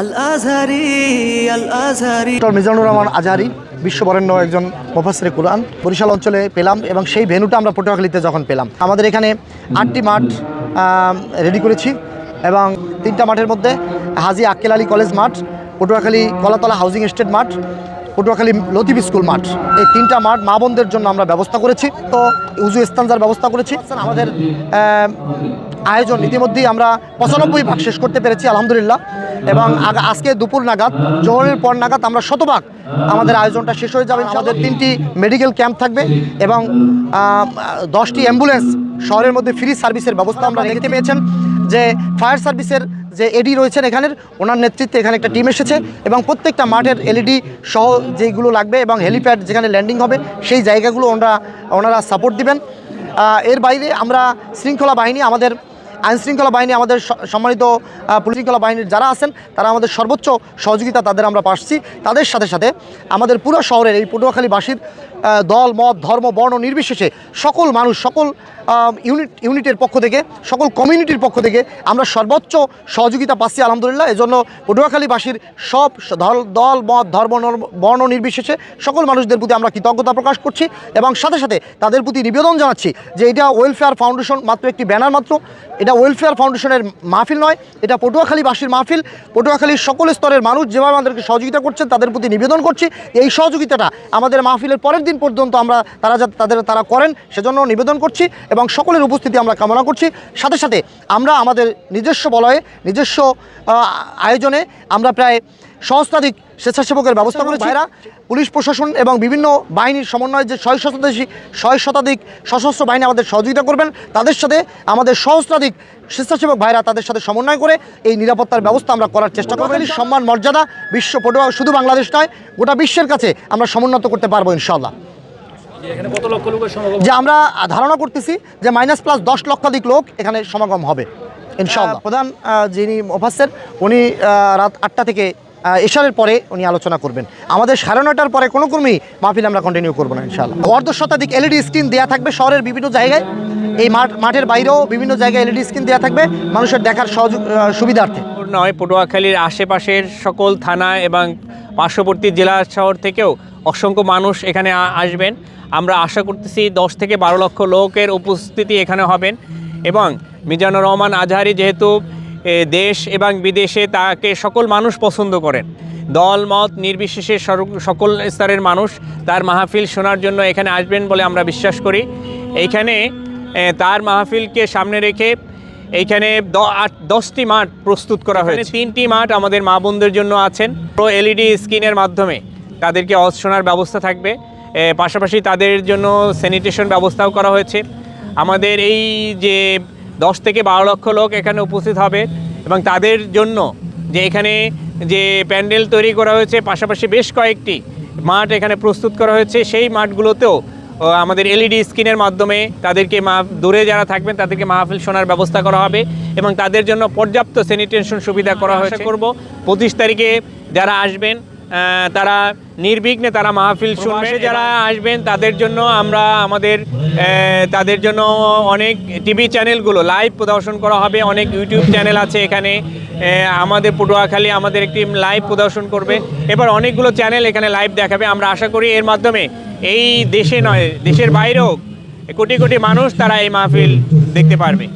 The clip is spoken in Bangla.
আল আজহারি আল আজহারি মিজানুর রহমান আজহারি, বিশ্ববরেণ্য একজন মুফাসসিরে কোরআন। বরিশাল অঞ্চলে পেলাম এবং সেই ভেন্যুটা আমরা পটুয়াখালীতে যখন পেলাম। আমাদের এখানে আটটি মাঠ রেডি করেছি এবং তিনটা মাঠের মধ্যে হাজি আক্কেল আলী কলেজ মাঠ, পটুয়াখালী কলাতলা হাউজিং এস্টেট মাঠ, পটুয়াখালী লতিফ স্কুল মাঠ। এই তিনটা মাঠ মা বোনদের জন্য আমরা ব্যবস্থা করেছি। তো উজু স্তানজার ব্যবস্থা করেছি। আমাদের আয়োজন ইতিমধ্যেই আমরা পঁচানব্বই ভাগ শেষ করতে পেরেছি, আলহামদুলিল্লাহ। এবং আজকে দুপুর নাগাদ, জোহরের পর নাগাদ আমরা শতভাগ আমাদের আয়োজনটা শেষ হয়ে যাবে। আমাদের তিনটি মেডিকেল ক্যাম্প থাকবে এবং দশটি অ্যাম্বুলেন্স শহরের মধ্যে ফ্রি সার্ভিসের ব্যবস্থা আমরা দেখতে পেয়েছেন যে ফায়ার সার্ভিসের যে এডি রয়েছেন এখানের, ওনার নেতৃত্বে এখানে একটা টিম এসেছে এবং প্রত্যেকটা মাঠের এলইডি সহ যেগুলো লাগবে এবং হেলিপ্যাড যেখানে ল্যান্ডিং হবে, সেই জায়গাগুলো ওনারা ওনারা সাপোর্ট দিবেন। এর বাইরে আমরা শৃঙ্খলা বাহিনী আমাদের আইন শৃঙ্খলা বাহিনী আমাদের সম্মানিত পুলিশ শৃঙ্খলা বাহিনীর যারা আছেন, তারা আমাদের সর্বোচ্চ সহযোগিতা তাদের আমরা পাচ্ছি। তাদের সাথে সাথে আমাদের পুরো শহরের এই পটুয়াখালীবাসীর দল, মত, ধর্ম, বর্ণ নির্বিশেষে সকল মানুষ, সকল ইউনিট, ইউনিটের পক্ষ থেকে, সকল কমিউনিটির পক্ষ থেকে আমরা সর্বোচ্চ সহযোগিতা পাচ্ছি আলহামদুলিল্লাহ। এজন্য পটুয়াখালীবাসীর সব দল, মত, ধর্ম বর্ণ নির্বিশেষে সকল মানুষদের প্রতি আমরা কৃতজ্ঞতা প্রকাশ করছি এবং সাথে সাথে তাদের প্রতি নিবেদন জানাচ্ছি যে এটা ওয়েলফেয়ার ফাউন্ডেশন মাত্র একটি ব্যানার মাত্র। এটা ওয়েলফেয়ার ফাউন্ডেশনের মাহফিল নয়, এটা পটুয়াখালীবাসীর মাহফিল। পটুয়াখালীর সকল স্তরের মানুষ যেভাবে আমাদেরকে সহযোগিতা করছেন, তাদের প্রতি নিবেদন করছি। এই সহযোগিতাটা আমাদের মাহফিলের পরের দিন পর্যন্ত আমরা তারা যাতে তাদের তারা করেন, সেজন্য নিবেদন করছি এবং সকলের উপস্থিতি আমরা কামনা করছি। সাথে সাথে আমরা আমাদের নিজস্ব বলয়ে, নিজস্ব আয়োজনে আমরা প্রায় সহস্রাধিক স্বেচ্ছাসেবকের ব্যবস্থা করেছি। ভাইরা পুলিশ প্রশাসন এবং বিভিন্ন বাহিনীর সমন্বয়ে যে ছয় শতাধিক ছয় শতাধিক সশস্ত্র বাহিনী আমাদের সহযোগিতা করবেন তাদের সাথে আমাদের সহস্রাধিক স্বেচ্ছাসেবক ভাইরা তাদের সাথে সমন্বয় করে এই নিরাপত্তার ব্যবস্থা আমরা করার চেষ্টা করবেন সম্মান মর্যাদা বিশ্ব পটুয়া শুধু বাংলাদেশ নয় গোটা বিশ্বের কাছে আমরা সমুন্নত করতে পারব ইনশাল্লাহ যে আমরা ধারণা করতেছি যে মাইনাস প্লাস দশ লক্ষাধিক লোক এখানে সমাগম হবে ইনশাআল্লাহ। প্রধান যিনি মুফাসসির উনি রাত আটটা থেকে এশারের পরে উনি আলোচনা করবেন। আমাদের সাড়ে নয়টার পরে কোনো ক্রমেই মাহফিল আমরা কন্টিনিউ করব না, ইনশাআল্লাহ। অর্ধ শতাধিক এলইডি স্ক্রিন দেওয়া থাকবে শহরের বিভিন্ন জায়গায়। এই মাঠ, মাঠের বাইরেও বিভিন্ন জায়গায় এলইডি স্ক্রিন দেওয়া থাকবে মানুষের দেখার সহযোগ সুবিধার্থে। নয়, পটুয়াখালীর আশেপাশের সকল থানা এবং পার্শ্ববর্তী জেলা শহর থেকেও অসংখ্য মানুষ এখানে আসবেন। আমরা আশা করতেছি দশ থেকে বারো লক্ষ লোকের উপস্থিতি এখানে হবেন। এবং মিজানুর রহমান আজহারি যেহেতু দেশ এবং বিদেশে তাকে সকল মানুষ পছন্দ করেন। দল, মত, নির্বিশেষে সকল স্তরের মানুষ তার মাহফিল শোনার জন্য এখানে আসবেন বলে আমরা বিশ্বাস করি। এইখানে তার মাহফিলকে সামনে রেখে এইখানে দশটি মাঠ প্রস্তুত করা হয়েছে। তিনটি মাঠ আমাদের মা বোনদের জন্য আছেন। প্রো এলইডি স্ক্রিনের মাধ্যমে তাদেরকে অজ শোনার ব্যবস্থা থাকবে। পাশাপাশি তাদের জন্য স্যানিটেশন ব্যবস্থাও করা হয়েছে। আমাদের এই যে দশ থেকে বারো লক্ষ লোক এখানে উপস্থিত হবে এবং তাদের জন্য যে এখানে যে প্যান্ডেল তৈরি করা হয়েছে পাশাপাশি বেশ কয়েকটি মাঠ এখানে প্রস্তুত করা হয়েছে। সেই মাঠগুলোতেও আমাদের এলইডি স্ক্রিনের মাধ্যমে তাদেরকে মা দূরে যারা থাকবেন তাদেরকে মাহফিল শোনার ব্যবস্থা করা হবে এবং তাদের জন্য পর্যাপ্ত স্যানিটেশন সুবিধা করা হয়েছে। করব। পঁচিশ তারিখে যারা আসবেন তারা নির্বিঘ্নে তারা মাহফিল শুনবে। যারা আসবেন তাদের জন্য আমরা আমাদের তাদের জন্য অনেক টিভি চ্যানেলগুলো লাইভ প্রদর্শন করা হবে। অনেক ইউটিউব চ্যানেল আছে এখানে। আমাদের পটুয়াখালী আমাদের একটি লাইভ প্রদর্শন করবে। এবার অনেকগুলো চ্যানেল এখানে লাইভ দেখাবে। আমরা আশা করি এর মাধ্যমে এই দেশে নয় দেশের বাইরেও কোটি কোটি মানুষ তারা এই মাহফিল দেখতে পারবে।